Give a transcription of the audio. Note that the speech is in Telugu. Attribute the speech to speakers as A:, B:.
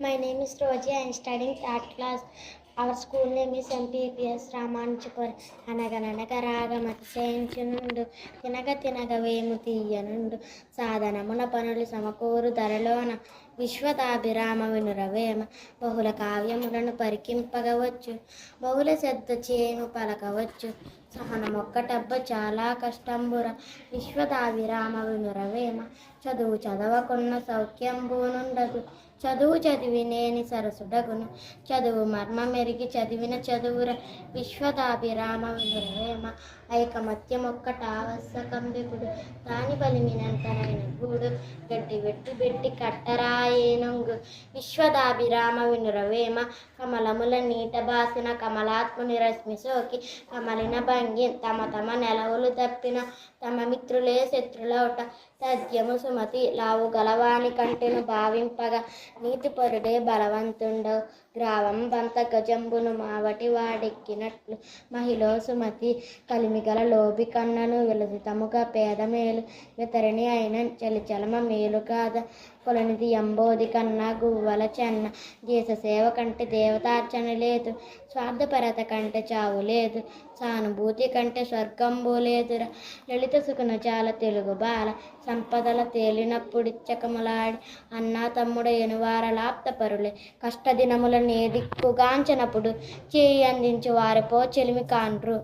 A: My name is Roji. I am studying third class. Our school name is MPPS Ramanchapur. అనగననగ Ragamati తినగ తినగ వేము తీయనుండు సాధనమున పనులు సమకూరు ధరలోన విశ్వతాభిరామ వినురవేమ బహుళ కావ్యములను పరికింపగవచ్చు బహుళ శ్రద్ధ చేము పలకవచ్చు సహనమొక్కటబ్బ చాలా కష్టంబుర. విశ్వతాభిరామ వినురవేమ చదువు చదవకున్న సౌఖ్యంబునుండదు చదువు చదివి నేని సరసుడగును. చదువు మర్మ మెరిగి చదివిన చదువుర. విశ్వదాభిరామ వినురవేమ ఐకమత్యమొక్కటావశ్యకంబికుడు దాని బలిమినంతనైన గూడు గడ్డి వెట్టు పెట్టి కట్టరాయేనొంగు. విశ్వదాభిరామ వినురవేమ కమలముల నీట బాసిన కమలాత్ముని రశ్మి సోకి కమలిన భంగి తమ తమ నెలవులు తప్పిన తమ మిత్రులే శత్రులవుట తద్యము సుమతి లావు గలవాని కంటెను భావింపగా నీతిపరుడే బలవంతుండవు. గ్రావం బంత గజంబును మావటి వాడెక్కినట్లు. మహిళ సుమతి కలిమిగల లోబి కన్నను విలసితముగా పేద మేలు వితరణి అయిన చలిచలమ మేలు కాద. కొలనిది ఎంబోది కన్నా గువ్వల చెన్న. దేశ సేవ కంటే దేవతార్చన లేదు. స్వార్థపరత కంటే చావు లేదు. సానుభూతి కంటే స్వర్గంబు లేదురా. లలిత సుఖన చాల తెలుగు బాల. సంపదల తేలినప్పుడిచ్చకములాడి అన్నా తమ్ముడు ఎనువార లాప్తపరులే కష్టదినముల నేదిక్కుగాంచనప్పుడు చేయి అందించు వారిపో చెలిమి కాండ్రు